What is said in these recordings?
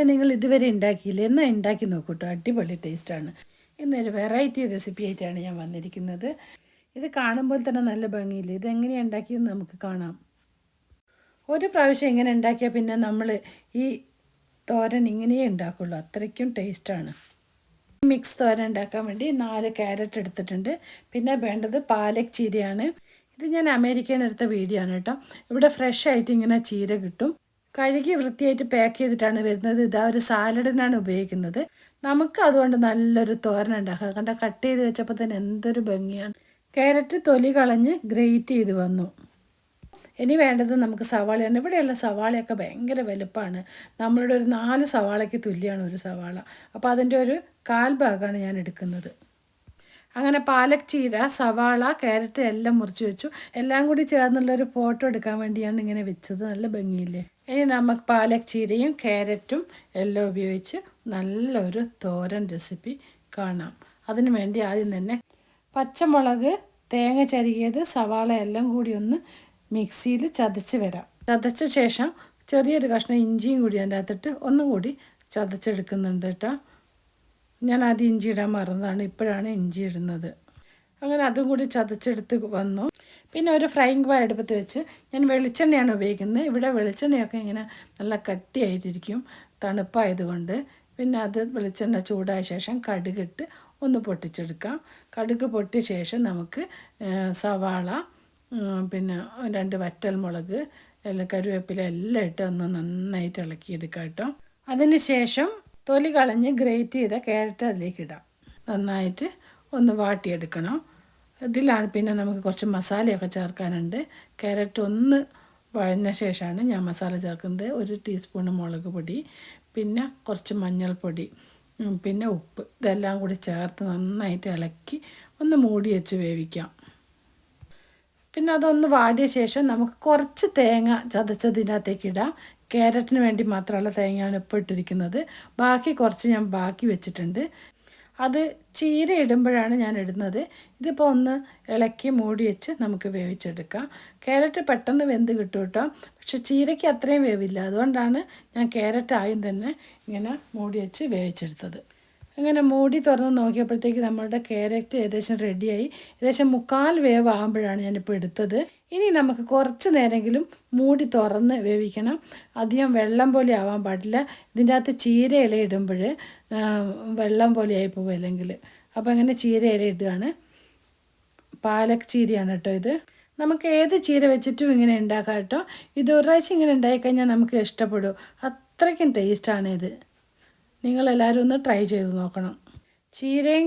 തോരൻ നിങ്ങൾ ഇതുവരെ ഉണ്ടാക്കിയില്ല. എന്നാൽ ഉണ്ടാക്കി നോക്കൂട്ടോ? അടിപൊളി ടേസ്റ്റാണ് ഇന്നൊരു വെറൈറ്റി റെസിപ്പി ആയിട്ടാണ് ഞാൻ വന്നിരിക്കുന്നത്. ഇത് കാണുമ്പോൾ തന്നെ നല്ല ഭംഗിയില്ല? ഇതെങ്ങനെയാണ് ഉണ്ടാക്കിയെന്ന് നമുക്ക് കാണാം. ഒരു പ്രാവശ്യം ഇങ്ങനെ ഉണ്ടാക്കിയാൽ പിന്നെ നമ്മൾ ഈ തോരൻ ഇങ്ങനെയേ ഉണ്ടാക്കുള്ളൂ. അത്രയ്ക്കും ടേസ്റ്റാണ് മിക്സ് തോരൻ ഉണ്ടാക്കാൻ വേണ്ടി നാല് ക്യാരറ്റ് എടുത്തിട്ടുണ്ട്. പിന്നെ വേണ്ടത് പാലക് ചീരയാണ്. ഇത് ഞാൻ അമേരിക്കയിൽ നിന്ന് എടുത്ത വീഡിയോ ആണ് കേട്ടോ. ഇവിടെ ഫ്രഷ് ആയിട്ട് ഇങ്ങനെ ചീര കിട്ടും. കഴുകി വൃത്തിയായിട്ട് പാക്ക് ചെയ്തിട്ടാണ് വരുന്നത്. ഇതാ ഒരു സാലഡിനാണ് ഉപയോഗിക്കുന്നത്. നമുക്ക് അതുകൊണ്ട് നല്ലൊരു തോരൻ ഉണ്ടാക്കാം. കണ്ട കട്ട് ചെയ്ത് വെച്ചപ്പോൾ തന്നെ എന്തൊരു ഭംഗിയാണ്. ക്യാരറ്റ് തൊലി കളഞ്ഞ് ഗ്രേറ്റ് ചെയ്ത് വന്നു. ഇനി വേണ്ടത് നമുക്ക് സവാളയാണ്. ഇവിടെയുള്ള സവാളയൊക്കെ ഭയങ്കര വലുപ്പമാണ് നമ്മളുടെ ഒരു നാല് സവാളയ്ക്ക് തുല്യമാണ് ഒരു സവാള. അപ്പോൾ അതിന്റെ ഒരു കാൽ ഭാഗമാണ് ഞാൻ എടുക്കുന്നത്. അങ്ങനെ പാലക് ചീര സവാള ക്യാരറ്റ് എല്ലാം മുറിച്ച് വെച്ചു. എല്ലാം കൂടി ചേർന്നുള്ളൊരു ഫോട്ടോ എടുക്കാൻ വേണ്ടിയാണ് ഇങ്ങനെ വെച്ചത്. നല്ല ഭംഗിയില്ലേ? ഇനി നമുക്ക് പാലക് ചീരയും ക്യാരറ്റും എല്ലാം ഉപയോഗിച്ച് നല്ലൊരു തോരൻ റെസിപ്പി കാണാം. അതിനു വേണ്ടി ആദ്യം തന്നെ പച്ചമുളക് തേങ്ങ ചരുകിയത് സവാള എല്ലാം കൂടി ഒന്ന് മിക്സിയിൽ ചതച്ച് വരാം. ചതച്ച ശേഷം ചെറിയൊരു കഷ്ണം ഇഞ്ചിയും കൂടി അതിന്റെ അകത്തിട്ട് ഒന്നും കൂടി ചതച്ചെടുക്കുന്നുണ്ട് കേട്ടോ. ഞാൻ ആദ്യം ഇഞ്ചി ഇടാൻ മറന്നതാണ് ഇപ്പോഴാണ് ഇഞ്ചി ഇടുന്നത്. അങ്ങനെ അതും കൂടി ചതച്ചെടുത്ത് വന്നു. പിന്നെ ഒരു ഫ്രൈങ് പാൻ അടുപ്പത്ത് വെച്ച് ഞാൻ വെളിച്ചെണ്ണയാണ് ഉപയോഗിക്കുന്നത്. ഇവിടെ വെളിച്ചെണ്ണയൊക്കെ ഇങ്ങനെ നല്ല കട്ടിയായിട്ടിരിക്കും തണുപ്പായതുകൊണ്ട്. പിന്നെ അത് വെളിച്ചെണ്ണ ചൂടായ ശേഷം കടുകിട്ട് ഒന്ന് പൊട്ടിച്ചെടുക്കാം. കടുക് പൊട്ടിയ ശേഷം നമുക്ക് സവാള പിന്നെ രണ്ട് വറ്റൽമുളക് എല്ലാം കരുവേപ്പില എല്ലാം ഇട്ട് ഒന്ന് നന്നായിട്ട് ഇളക്കിയെടുക്കാം കേട്ടോ. അതിന് ശേഷം തൊലി കളഞ്ഞ് ഗ്രേറ്റ് ചെയ്ത കാരറ്റ് അതിലേക്ക് ഇടാം. നന്നായിട്ട് ഒന്ന് വാട്ടിയെടുക്കണം. ഇതിലാണ് പിന്നെ നമുക്ക് കുറച്ച് മസാലയൊക്കെ ചേർക്കാനുണ്ട്. ക്യാരറ്റ് ഒന്ന് വഴഞ്ഞ ശേഷമാണ് ഞാൻ മസാല ചേർക്കുന്നത്. ഒരു ടീസ്പൂൺ മുളക് പൊടി പിന്നെ കുറച്ച് മഞ്ഞൾപ്പൊടി പിന്നെ ഉപ്പ്. ഇതെല്ലാം കൂടി ചേർത്ത് നന്നായിട്ട് ഇളക്കി ഒന്ന് മൂടി വെച്ച് വേവിക്കാം. പിന്നെ അതൊന്ന് വാടിയ ശേഷം നമുക്ക് കുറച്ച് തേങ്ങ ചതച്ചതിനകത്തേക്ക് ഇടാം. ക്യാരറ്റിന് വേണ്ടി മാത്രമുള്ള തേങ്ങയാണ് ഇപ്പോൾ ഇട്ടിരിക്കുന്നത്. ബാക്കി കുറച്ച് ഞാൻ ബാക്കി വെച്ചിട്ടുണ്ട്. അത് ചീര ഇടുമ്പോഴാണ് ഞാൻ ഇടുന്നത്. ഇതിപ്പോൾ ഒന്ന് ഇളക്കി മൂടി വെച്ച് നമുക്ക് വേവിച്ചെടുക്കാം. ക്യാരറ്റ് പെട്ടെന്ന് വെന്ത് കിട്ടും കേട്ടോ. പക്ഷെ ചീരയ്ക്ക് അത്രയും വേവില്ല. അതുകൊണ്ടാണ് ഞാൻ ക്യാരറ്റ് ആയും തന്നെ ഇങ്ങനെ മൂടി വെച്ച് വേവിച്ചെടുത്തത്. അങ്ങനെ മൂടി തുറന്ന് നോക്കിയപ്പോഴത്തേക്ക് നമ്മളുടെ ക്യാരറ്റ് ഏകദേശം റെഡിയായി ഏകദേശം മുക്കാൽ വേവ് ആകുമ്പോഴാണ് ഞാനിപ്പോൾ എടുത്തത്. ഇനി നമുക്ക് കുറച്ച് നേരമെങ്കിലും മൂടി തുറന്ന് വേവിക്കണം. അധികം വെള്ളം പോലെ ആവാൻ പാടില്ല. ഇതിന്റെ അകത്ത് ചീര ഇല ഇടുമ്പോൾ വെള്ളം പോലെ ആയി പോകും അല്ലെങ്കിൽ. അപ്പോൾ അങ്ങനെ ചീര ഇല ഇടുകയാണ്. പാലക് ചീരയാണ് കേട്ടോ ഇത്. നമുക്ക് ഏത് ചീര വെച്ചിട്ടും ഇങ്ങനെ ഉണ്ടാക്കാം കേട്ടോ. ഇത് ഒരു പ്രാവശ്യം ഇങ്ങനെ ഉണ്ടായിക്കഴിഞ്ഞാൽ നമുക്ക് ഇഷ്ടപ്പെടും. അത്രയ്ക്കും ടേസ്റ്റാണ് ഇത്. നിങ്ങളെല്ലാവരും ഒന്ന് ട്രൈ ചെയ്ത് നോക്കണം. ചീരയും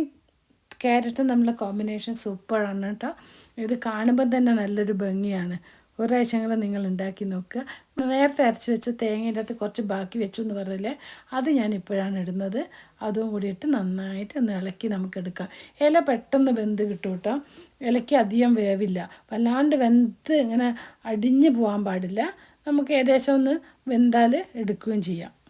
ക്യാരറ്റും നമ്മളെ കോമ്പിനേഷൻ സൂപ്പറാണ് കേട്ടോ. ഇത് കാണുമ്പോൾ തന്നെ നല്ലൊരു ഭംഗിയാണ്. ഒരാഴ്ചകൾ നിങ്ങൾ ഉണ്ടാക്കി നോക്കുക. നേരത്തെ അരച്ച് വെച്ച തേങ്ങയുടെ അകത്ത് കുറച്ച് ബാക്കി വെച്ചു എന്ന് പറഞ്ഞില്ലേ? അത് ഞാൻ ഇപ്പോഴാണ് ഇടുന്നത്. അതും കൂടി ഇട്ട് നന്നായിട്ട് ഒന്ന് ഇളക്കി നമുക്ക് എടുക്കാം. ഇല പെട്ടെന്ന് വെന്ത് കിട്ടും കേട്ടോ. ഇലയ്ക്ക് അധികം വേവില്ല. വല്ലാണ്ട് വെന്ത് ഇങ്ങനെ അടിഞ്ഞു പോകാൻ പാടില്ല. നമുക്ക് ഏകദേശം ഒന്ന് വെന്താൽ എടുക്കുകയും ചെയ്യാം.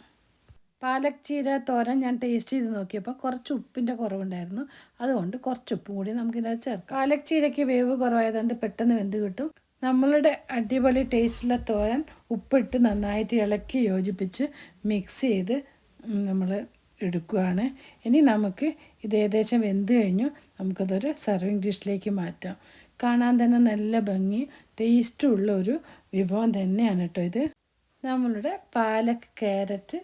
പാലക് ചീര തോരൻ ഞാൻ ടേസ്റ്റ് ചെയ്ത് നോക്കിയപ്പോൾ കുറച്ച് ഉപ്പിന്റെ കുറവുണ്ടായിരുന്നു. അതുകൊണ്ട് കുറച്ച് ഉപ്പ് കൂടി നമുക്കിതിനകത്ത് ചേർക്കാം. പാലക് ചീരയ്ക്ക് വേവ് കുറവായതുകൊണ്ട് പെട്ടെന്ന് വെന്ത് കിട്ടും. നമ്മളുടെ അടിപൊളി ടേസ്റ്റുള്ള തോരൻ ഉപ്പിട്ട് നന്നായിട്ട് ഇളക്കി യോജിപ്പിച്ച് മിക്സ് ചെയ്ത് നമ്മൾ എടുക്കുകയാണ് ഇനി നമുക്ക് ഇത് ഏകദേശം വെന്ത് കഴിഞ്ഞു. നമുക്കതൊരു സർവിങ് ഡിഷിലേക്ക് മാറ്റാം. കാണാൻ തന്നെ നല്ല ഭംഗി ടേസ്റ്റുള്ള ഒരു വിഭവം തന്നെയാണ് കേട്ടോ ഇത്. നമ്മളുടെ പാലക് ക്യാരറ്റ്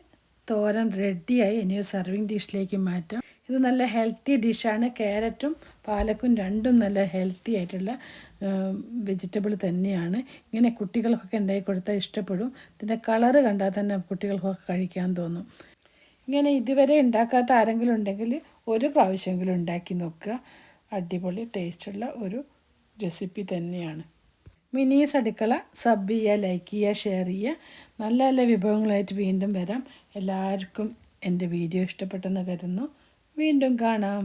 തോരൻ റെഡിയായി ഇനി സെർവിങ് ഡിഷിലേക്ക് മാറ്റാം. ഇത് നല്ല ഹെൽത്തി ഡിഷാണ് ക്യാരറ്റും പാലക്കും രണ്ടും നല്ല ഹെൽത്തി ആയിട്ടുള്ള വെജിറ്റബിൾ തന്നെയാണ്. ഇങ്ങനെ കുട്ടികൾക്കൊക്കെ ഉണ്ടാക്കി കൊടുത്താൽ ഇഷ്ടപ്പെടും. ഇതിന്റെ കളറ് കണ്ടാൽ തന്നെ കുട്ടികൾക്കൊക്കെ കഴിക്കാൻ തോന്നും. ഇങ്ങനെ ഇതുവരെ ഉണ്ടാക്കാത്ത ആരെങ്കിലും ഉണ്ടെങ്കിൽ ഒരു പ്രാവശ്യമെങ്കിലും ഉണ്ടാക്കി നോക്കുക. അടിപൊളി ടേസ്റ്റുള്ള ഒരു റെസിപ്പി തന്നെയാണ്. മിനീസ് അടുക്കള സബ് ചെയ്യുക ലൈക്ക് ചെയ്യുക ഷെയർ ചെയ്യുക. നല്ല നല്ല വിഭവങ്ങളായിട്ട് വീണ്ടും വരാം. എല്ലാവർക്കും എന്റെ വീഡിയോ ഇഷ്ടപ്പെട്ടെന്ന് കരുതുന്നു. വീണ്ടും കാണാം.